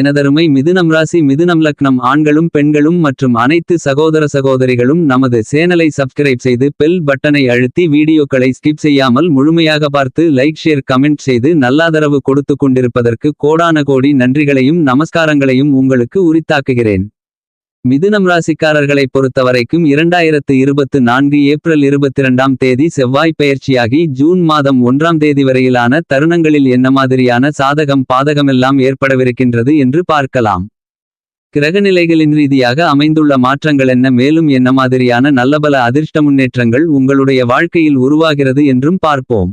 எனதருமை மிதுனம் ராசி மிதுனம் லக்னம். ஆண்களும் பெண்களும் மற்றும் அனைத்து சகோதர சகோதரிகளும் நமது சேனலை சப்ஸ்கிரைப் செய்து பெல் பட்டனை அழுத்தி வீடியோக்களை ஸ்கிப் செய்யாமல் முழுமையாக பார்த்து லைக் ஷேர் கமெண்ட் செய்து நல்லாதரவு கொடுத்து கொண்டிருப்பதற்கு கோடான கோடி நன்றிகளையும் நமஸ்காரங்களையும் உங்களுக்கு உரித்தாக்குகிறேன். மிதுனம் ராசிக்காரர்களை பொறுத்தவரைக்கும் இரண்டாயிரத்து இருபத்து நான்கு ஏப்ரல் இருபத்திரண்டாம் தேதி செவ்வாய் பெயர்ச்சியாகி ஜூன் மாதம் ஒன்றாம் தேதி வரையிலான தருணங்களில் என்ன மாதிரியான சாதகம் பாதகமெல்லாம் ஏற்படவிருக்கின்றது என்று பார்க்கலாம். கிரகநிலைகளின் ரீதியாக அமைந்துள்ள மாற்றங்கள் என்ன? மேலும் என்ன மாதிரியான நல்லபல அதிர்ஷ்ட முன்னேற்றங்கள் உங்களுடைய வாழ்க்கையில் உருவாகிறது என்றும் பார்ப்போம்.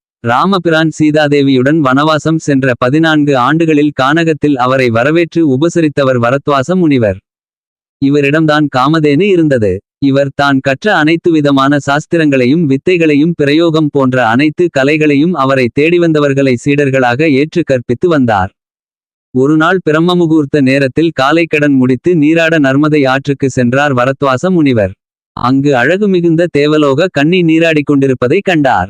ராமபிரான் சீதாதேவியுடன் வனவாசம் சென்ற பதினான்கு ஆண்டுகளில் கானகத்தில் அவரை வரவேற்று உபசரித்தவர் வரத்வாச முனிவர். இவரிடம்தான் காமதேனு இருந்தது. இவர் தான் கற்ற அனைத்து விதமான சாஸ்திரங்களையும் வித்தைகளையும் பிரயோகம் போன்ற அனைத்து கலைகளையும் அவரை தேடிவந்தவர்களை சீடர்களாக ஏற்று கற்பித்து வந்தார். ஒருநாள் பிரம்ம முகூர்த்த நேரத்தில் காலைக்கடன் முடித்து நீராட நர்மதை ஆற்றுக்கு சென்றார் வரத்வாச முனிவர். அங்கு அழகு மிகுந்த தேவலோக கன்னி நீராடிக் கொண்டிருப்பதைக் கண்டார்.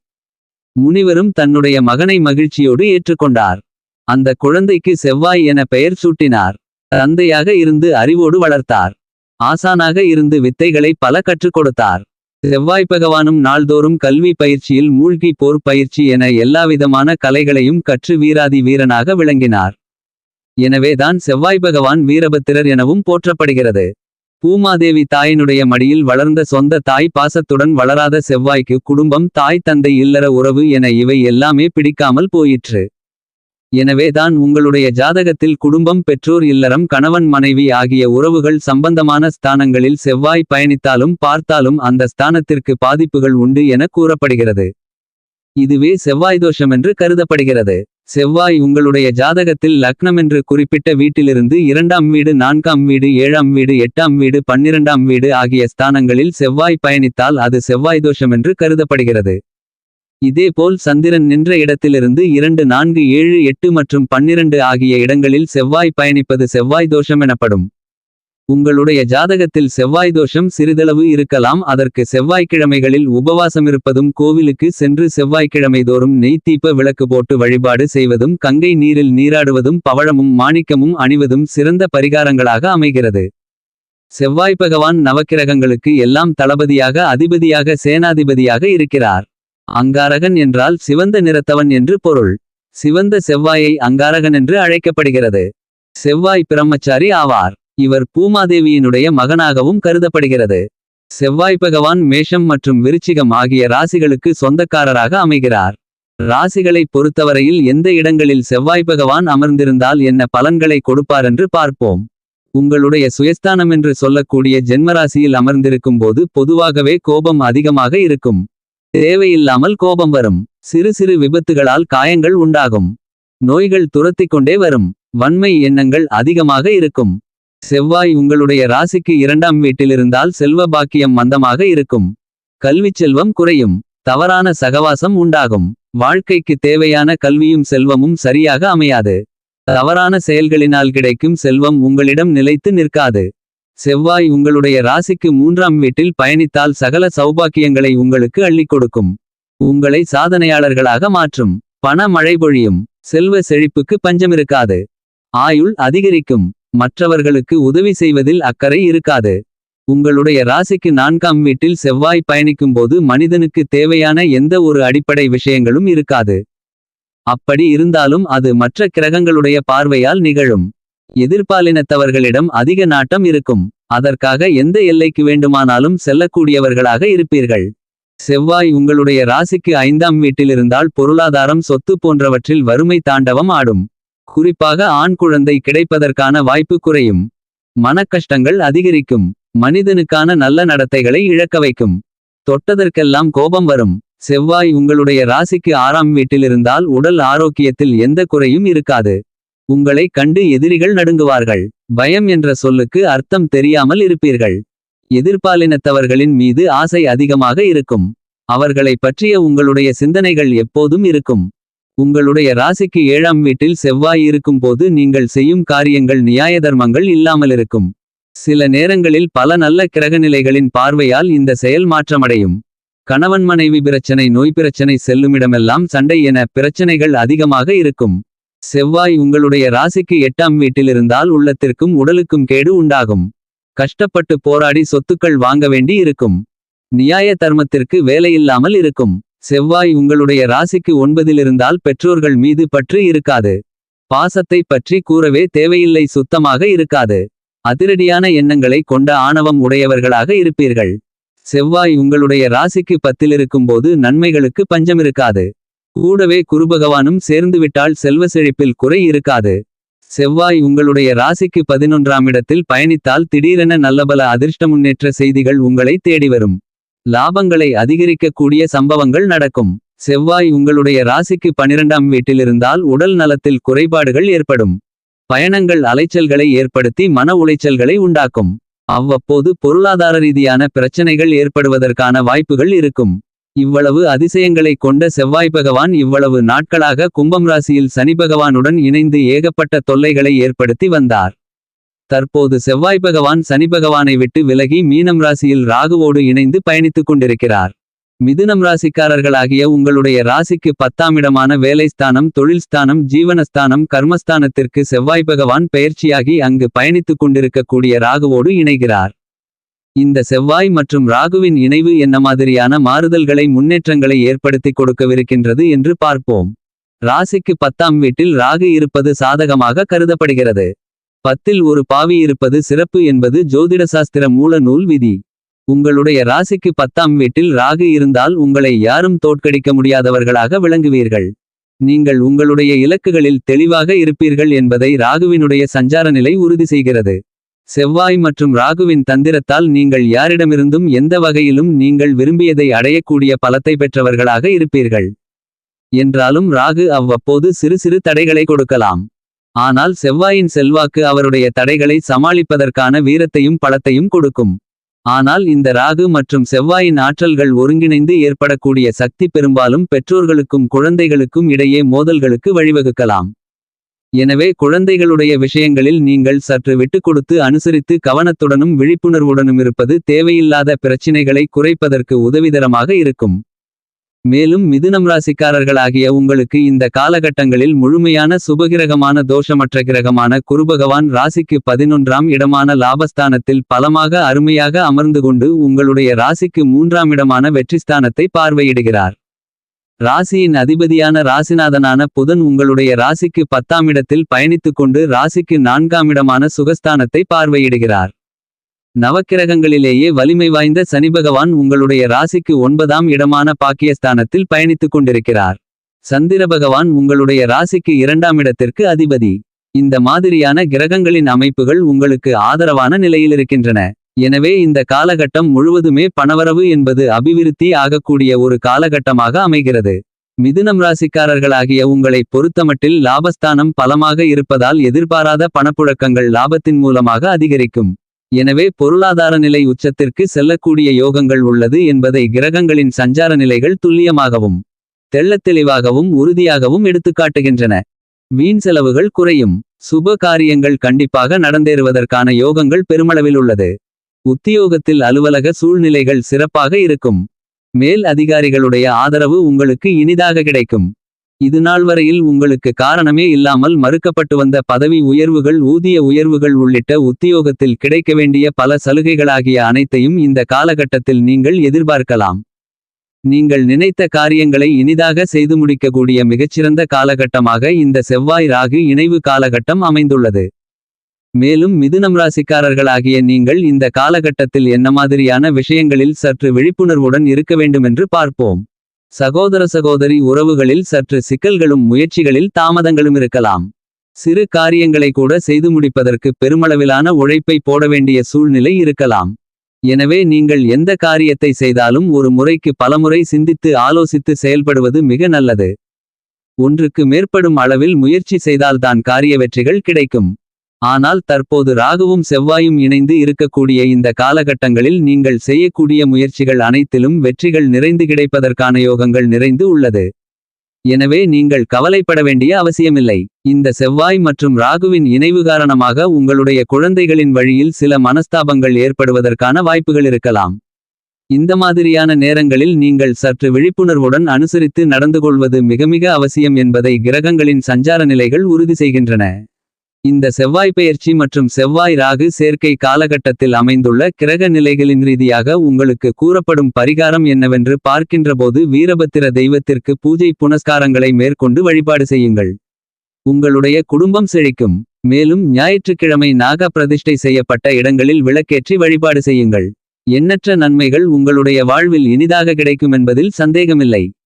முனிவரும் தன்னுடைய மகனை மகிழ்ச்சியோடு ஏற்றுக்கொண்டார். அந்த குழந்தைக்கு செவ்வாய் என பெயர் சூட்டினார். தந்தையாக இருந்து அறிவோடு வளர்த்தார். ஆசானாக இருந்து வித்தைகளை பல கற்றுக் கொடுத்தார். செவ்வாய் பகவானும் நாள்தோறும் கல்வி பயிற்சியில் மூழ்கி போர் பயிற்சி என எல்லாவிதமான கலைகளையும் கற்று வீராதி வீரனாக விளங்கினார். எனவேதான் செவ்வாய் பகவான் வீரபத்திரர் எனவும் போற்றப்படுகிறது. பூமாதேவி தாயினுடைய மடியில் வளர்ந்த சொந்த தாய் பாசத்துடன் வளராத செவ்வாய்க்கு குடும்பம் தாய் தந்தை இல்லற உறவு என இவை எல்லாமே பிடிக்காமல் போயிற்று. எனவேதான் உங்களுடைய ஜாதகத்தில் குடும்பம் பெற்றோர் இல்லறம் கணவன் மனைவி ஆகிய உறவுகள் சம்பந்தமான ஸ்தானங்களில் செவ்வாய் பயணித்தாலும் பார்த்தாலும் அந்த ஸ்தானத்திற்கு பாதிப்புகள் உண்டு என கூறப்படுகிறது. இதுவே செவ்வாய் தோஷமென்று கருதப்படுகிறது. செவ்வாய் உங்களுடைய ஜாதகத்தில் லக்னமென்று குறிப்பிட்ட வீட்டிலிருந்து இரண்டாம் வீடு நான்காம் வீடு ஏழாம் வீடு எட்டாம் வீடு பன்னிரண்டாம் வீடு ஆகிய ஸ்தானங்களில் செவ்வாய் பயணித்தால் அது செவ்வாய் தோஷமென்று கருதப்படுகிறது. இதேபோல் சந்திரன் நின்ற இடத்திலிருந்து இரண்டு நான்கு ஏழு எட்டு மற்றும் பன்னிரண்டு ஆகிய இடங்களில் செவ்வாய் பயணிப்பது செவ்வாய் தோஷம் எனப்படும். உங்களுடைய ஜாதகத்தில் செவ்வாய் தோஷம் சிறிதளவு இருக்கலாம். அதற்கு செவ்வாய்க்கிழமைகளில் உபவாசமிருப்பதும் கோவிலுக்கு சென்று செவ்வாய்க்கிழமை தோறும் நெய் தீப்ப விளக்கு போட்டு வழிபாடு செய்வதும் கங்கை நீரில் நீராடுவதும் பவழமும் மாணிக்கமும் அணிவதும் சிறந்த பரிகாரங்களாக அமைகிறது. செவ்வாய் பகவான் நவக்கிரகங்களுக்கு எல்லாம் தளபதியாக அதிபதியாக சேனாதிபதியாக இருக்கிறார். அங்காரகன் என்றால் சிவந்த நிறத்தவன் என்று பொருள். சிவந்த செவ்வாயை அங்காரகன் என்று அழைக்கப்படுகிறது. செவ்வாய் பிரம்மச்சாரி ஆவார். இவர் பூமாதேவியினுடைய மகனாகவும் கருதப்படுகிறது. செவ்வாய் பகவான் மேஷம் மற்றும் விருச்சிகம் ஆகிய ராசிகளுக்கு சொந்தக்காரராக அமைகிறார். ராசிகளை பொறுத்தவரையில் எந்த இடங்களில் செவ்வாய் பகவான் அமர்ந்திருந்தால் என்ன பலன்களை கொடுப்பாரென்று பார்ப்போம். உங்களுடைய சுயஸ்தானம் என்று சொல்லக்கூடிய ஜென்மராசியில் அமர்ந்திருக்கும் போது பொதுவாகவே கோபம் அதிகமாக இருக்கும். தேவையில்லாமல் கோபம் வரும். சிறு சிறு விபத்துகளால் காயங்கள் உண்டாகும். நோய்கள் துரத்திக் கொண்டே வரும். வன்மை எண்ணங்கள் அதிகமாக இருக்கும். செவ்வாய் உங்களுடைய ராசிக்கு இரண்டாம் வீட்டிலிருந்தால் செல்வ பாக்கியம் மந்தமாக இருக்கும். கல்விச் செல்வம் குறையும். தவறான சகவாசம் உண்டாகும். வாழ்க்கைக்கு தேவையான கல்வியும் செல்வமும் சரியாக அமையாது. தவறான செயல்களினால் கிடைக்கும் செல்வம் உங்களிடம் நிலைத்து நிற்காது. செவ்வாய் உங்களுடைய ராசிக்கு மூன்றாம் வீட்டில் பயணித்தால் சகல சௌபாக்கியங்களை உங்களுக்கு அள்ளிக் கொடுக்கும். உங்களை சாதனையாளர்களாக மாற்றும். பண மழை பொழியும். செல்வ செழிப்புக்கு பஞ்சமிருக்காது. ஆயுள் அதிகரிக்கும். மற்றவர்களுக்கு உதவி செய்வதில் அக்கறை இருக்காது. உங்களுடைய ராசிக்கு நான்காம் வீட்டில் செவ்வாய் பயணிக்கும்போது மனிதனுக்கு தேவையான எந்த ஒரு அடிப்படை விஷயங்களும் இருக்காது. அப்படி இருந்தாலும் அது மற்ற கிரகங்களுடைய பார்வையால் நிகழும். எதிர்பாலினத்தவர்களிடம் அதிக நாட்டம் இருக்கும். அதற்காக எந்த எல்லைக்கு வேண்டுமானாலும் செல்லக்கூடியவர்களாக இருப்பீர்கள். செவ்வாய் உங்களுடைய ராசிக்கு ஐந்தாம் வீட்டிலிருந்தால் பொருளாதாரம் சொத்து போன்றவற்றில் வறுமை தாண்டவம் ஆடும். குறிப்பாக ஆண் குழந்தை கிடைப்பதற்கான வாய்ப்பு குறையும். மனக்கஷ்டங்கள் அதிகரிக்கும். மனிதனுக்கான நல்ல நடத்தைகளை இழக்க வைக்கும். தொட்டதற்கெல்லாம் கோபம் வரும். செவ்வாய் உங்களுடைய ராசிக்கு ஆறாம் வீட்டிலிருந்தால் உடல் ஆரோக்கியத்தில் எந்த குறையும் இருக்காது. உங்களை கண்டு எதிரிகள் நடுங்குவார்கள். பயம் என்ற சொல்லுக்கு அர்த்தம் தெரியாமல் இருப்பீர்கள். எதிர்பாலினத்தவர்களின் மீது ஆசை அதிகமாக இருக்கும். அவர்களை பற்றிய உங்களுடைய சிந்தனைகள் எப்போதும் இருக்கும். உங்களுடைய ராசிக்கு ஏழாம் வீட்டில் செவ்வாய் இருக்கும் போது நீங்கள் செய்யும் காரியங்கள் நியாய தர்மங்கள் இல்லாமலிருக்கும். சில நேரங்களில் பல நல்ல கிரகநிலைகளின் பார்வையால் இந்த செயல் மாற்றமடையும். கணவன் மனைவி பிரச்சனை நோய் பிரச்சனை செல்லுமிடமெல்லாம் சண்டை என பிரச்சனைகள் அதிகமாக இருக்கும். செவ்வாய் உங்களுடைய ராசிக்கு எட்டாம் வீட்டிலிருந்தால் உள்ளத்திற்கும் உடலுக்கும் கேடு உண்டாகும். கஷ்டப்பட்டு போராடி சொத்துக்கள் வாங்க வேண்டி இருக்கும். நியாய தர்மத்திற்கு வேலையில்லாமல் இருக்கும். செவ்வாய் உங்களுடைய ராசிக்கு ஒன்பதிலிருந்தால் பெற்றோர்கள் மீது பற்று இருக்காது. பாசத்தை பற்றி கூறவே தேவையில்லை சுத்தமாக இருக்காது. அதிரடியான எண்ணங்களை கொண்ட ஆணவம் உடையவர்களாக இருப்பீர்கள். செவ்வாய் உங்களுடைய ராசிக்கு பத்திலிருக்கும்போது நன்மைகளுக்கு பஞ்சமிருக்காது. கூடவே குருபகவானும் சேர்ந்துவிட்டால் செல்வ செழிப்பில் குறை இருக்காது. செவ்வாய் உங்களுடைய ராசிக்கு பதினொன்றாம் இடத்தில் பயணித்தால் திடீரென நல்லபல அதிர்ஷ்ட முன்னேற்ற செய்திகள் உங்களை தேடி வரும். லாபங்களை அதிகரிக்கக்கூடிய சம்பவங்கள் நடக்கும். செவ்வாய் உங்களுடைய ராசிக்கு பனிரெண்டாம் வீட்டிலிருந்தால் உடல் நலத்தில் குறைபாடுகள் ஏற்படும். பயணங்கள் அலைச்சல்களை ஏற்படுத்தி மன உளைச்சல்களை உண்டாக்கும். அவ்வப்போது பொருளாதார ரீதியான பிரச்சனைகள் ஏற்படுவதற்கான வாய்ப்புகள் இருக்கும். இவ்வளவு அதிசயங்களை கொண்ட செவ்வாய் பகவான் இவ்வளவு நாட்களாக கும்பம் ராசியில் சனி பகவானுடன் இணைந்து ஏகப்பட்ட தொல்லைகளை ஏற்படுத்தி வந்தார். தற்போது செவ்வாய் பகவான் சனி பகவானை விட்டு விலகி மீனம் ராசியில் ராகுவோடு இணைந்து பயணித்துக் கொண்டிருக்கிறார். மிதுனம் ராசிக்காரர்களாகிய உங்களுடைய ராசிக்கு பத்தாம் இடமான வேலைஸ்தானம் தொழில்ஸ்தானம் ஜீவனஸ்தானம் கர்மஸ்தானத்திற்கு செவ்வாய் பகவான் பெயர்ச்சியாகி அங்கு பயணித்துக் கொண்டிருக்கக்கூடிய ராகுவோடு இணைகிறார். இந்த செவ்வாய் மற்றும் ராகுவின் இணைவு என்ன மாதிரியான மாறுதல்களை முன்னேற்றங்களை ஏற்படுத்திக் கொடுக்கவிருக்கின்றது என்று பார்ப்போம். ராசிக்கு பத்தாம் வீட்டில் ராகு இருப்பது சாதகமாக கருதப்படுகிறது. பத்தில் ஒரு பாவி இருப்பது சிறப்பு என்பது ஜோதிடசாஸ்திர மூல நூல் விதி. உங்களுடைய ராசிக்கு பத்தாம் வீட்டில் ராகு இருந்தால் உங்களை யாரும் தோற்கடிக்க முடியாதவர்களாக விளங்குவீர்கள். நீங்கள் உங்களுடைய இலக்குகளில் தெளிவாக இருப்பீர்கள் என்பதை ராகுவினுடைய சஞ்சார நிலை உறுதி செய்கிறது. செவ்வாய் மற்றும் ராகுவின் தந்திரத்தால் நீங்கள் யாரிடமிருந்தும் எந்த வகையிலும் நீங்கள் விரும்பியதை அடையக்கூடிய பலத்தை பெற்றவர்களாக இருப்பீர்கள். என்றாலும் ராகு அவ்வப்போது சிறு சிறு தடைகளை கொடுக்கலாம். ஆனால் செவ்வாயின் செல்வாக்கு அவருடைய தடைகளை சமாளிப்பதற்கான வீரத்தையும் பலத்தையும் கொடுக்கும். ஆனால் இந்த ராகு மற்றும் செவ்வாயின் ஆற்றல்கள் ஒருங்கிணைந்து ஏற்படக்கூடிய சக்தி பெரும்பாலும் பெற்றோர்களுக்கும் குழந்தைகளுக்கும் இடையே மோதல்களுக்கு வழிவகுக்கலாம். எனவே குழந்தைகளுடைய விஷயங்களில் நீங்கள் சற்று விட்டு கொடுத்து அனுசரித்து கவனத்துடனும் விழிப்புணர்வுடனும் இருப்பது தேவையில்லாத பிரச்சினைகளை குறைப்பதற்கு உதவிதரமாக இருக்கும். மேலும் மிதுனம் ராசிக்காரர்களாகிய உங்களுக்கு இந்த காலகட்டங்களில் முழுமையான சுபகிரகமான தோஷமற்ற கிரகமான குருபகவான் ராசிக்கு பதினொன்றாம் இடமான லாபஸ்தானத்தில் பலமாக அருமையாக அமர்ந்து கொண்டு உங்களுடைய ராசிக்கு மூன்றாம் இடமான வெற்றிஸ்தானத்தை பார்வையிடுகிறார். ராசியின் அதிபதியான ராசிநாதனான புதன் உங்களுடைய ராசிக்கு பத்தாம் இடத்தில் பயணித்துக் கொண்டு ராசிக்கு நான்காம் இடமான சுகஸ்தானத்தை பார்வையிடுகிறார். நவக்கிரகங்களிலேயே வலிமை வாய்ந்த சனிபகவான் உங்களுடைய ராசிக்கு ஒன்பதாம் இடமான பாக்கியஸ்தானத்தில் பயணித்துக் கொண்டிருக்கிறார். சந்திர பகவான் உங்களுடைய ராசிக்கு இரண்டாம் இடத்திற்கு அதிபதி. இந்த மாதிரியான கிரகங்களின் அமைப்புகள் உங்களுக்கு ஆதரவான நிலையில் இருக்கின்றன. எனவே இந்த காலகட்டம் முழுவதுமே பணவரவு என்பது அபிவிருத்தி ஆகக்கூடிய ஒரு காலகட்டமாக அமைகிறது. மிதுனம் ராசிக்காரர்களாகிய உங்களை பொறுத்தமட்டில் லாபஸ்தானம் பலமாக இருப்பதால் எதிர்பாராத பணப்புழக்கங்கள் லாபத்தின் மூலமாக அதிகரிக்கும். எனவே பொருளாதார நிலை உச்சத்திற்கு செல்லக்கூடிய யோகங்கள் உள்ளது என்பதை கிரகங்களின் சஞ்சார நிலைகள் துல்லியமாகவும் தெள்ளத்தெளிவாகவும் உறுதியாகவும் எடுத்துக்காட்டுகின்றன. வீண் செலவுகள் குறையும். சுப காரியங்கள் கண்டிப்பாக நடந்தேறுவதற்கான யோகங்கள் பெருமளவில் உள்ளது. உத்தியோகத்தில் அலுவலக சூழ்நிலைகள் சிறப்பாக இருக்கும். மேல் அதிகாரிகளுடைய ஆதரவு உங்களுக்கு இனிதாக கிடைக்கும். இது நாள் வரையில் உங்களுக்கு காரணமே இல்லாமல் மறுக்கப்பட்டு வந்த பதவி உயர்வுகள் ஊதிய உயர்வுகள் உள்ளிட்ட உத்தியோகத்தில் கிடைக்க வேண்டிய பல சலுகைகளாகிய அனைத்தையும் இந்த காலகட்டத்தில் நீங்கள் எதிர்பார்க்கலாம். நீங்கள் நினைத்த காரியங்களை இனிதாக செய்து முடிக்கக்கூடிய மிகச்சிறந்த காலகட்டமாக இந்த செவ்வாய் ராகு இணைவு காலகட்டம் அமைந்துள்ளது. மேலும் மிதுனம் ராசிக்காரர்களாகிய நீங்கள் இந்த காலகட்டத்தில் என்ன மாதிரியான விஷயங்களில் சற்று விழிப்புணர்வுடன் இருக்க வேண்டுமென்று பார்ப்போம். சகோதர சகோதரி உறவுகளில் சற்று சிக்கல்களும் முயற்சிகளில் தாமதங்களும் இருக்கலாம். சிறு காரியங்களை கூட செய்து முடிப்பதற்கு பெருமளவிலான உழைப்பை போட வேண்டிய சூழ்நிலை இருக்கலாம். எனவே நீங்கள் எந்த காரியத்தை செய்தாலும் ஒரு முறைக்கு பலமுறை சிந்தித்து ஆலோசித்து செயல்படுவது மிக நல்லது. ஒன்றுக்கு மேற்படும் அளவில் முயற்சி செய்தால்தான் காரிய வெற்றிகள் கிடைக்கும். ஆனால் தற்போது ராகுவும் செவ்வாயும் இணைந்து இருக்கக்கூடிய இந்த காலகட்டங்களில் நீங்கள் செய்யக்கூடிய முயற்சிகள் அனைத்திலும் வெற்றிகள் நிறைந்து கிடைப்பதற்கான யோகங்கள் நிறைந்து உள்ளது. எனவே நீங்கள் கவலைப்பட வேண்டிய அவசியமில்லை. இந்த செவ்வாய் மற்றும் ராகுவின் இணைவு காரணமாக உங்களுடைய குழந்தைகளின் வழியில் சில மனஸ்தாபங்கள் ஏற்படுவதற்கான வாய்ப்புகள் இருக்கலாம். இந்த மாதிரியான நேரங்களில் நீங்கள் சற்று விழிப்புணர்வுடன் அனுசரித்து நடந்து கொள்வது மிக மிக அவசியம் என்பதை கிரகங்களின் சஞ்சார நிலைகள் உறுதி செய்கின்றன. இந்த செவ்வாய் பெயர்ச்சி மற்றும் செவ்வாய் ராகு சேர்க்கை காலகட்டத்தில் அமைந்துள்ள கிரக நிலைகளின் ரீதியாக உங்களுக்கு கூறப்படும் பரிகாரம் என்னவென்று பார்க்கின்றபோது வீரபத்திர தெய்வத்திற்கு பூஜை புனஸ்காரங்களை மேற்கொண்டு வழிபாடு செய்யுங்கள். உங்களுடைய குடும்பம் செழிக்கும். மேலும் ஞாயிற்றுக்கிழமை நாக பிரதிஷ்டை செய்யப்பட்ட இடங்களில் விளக்கேற்றி வழிபாடு செய்யுங்கள். எண்ணற்ற நன்மைகள் உங்களுடைய வாழ்வில் இனிதாக கிடைக்கும் என்பதில் சந்தேகமில்லை.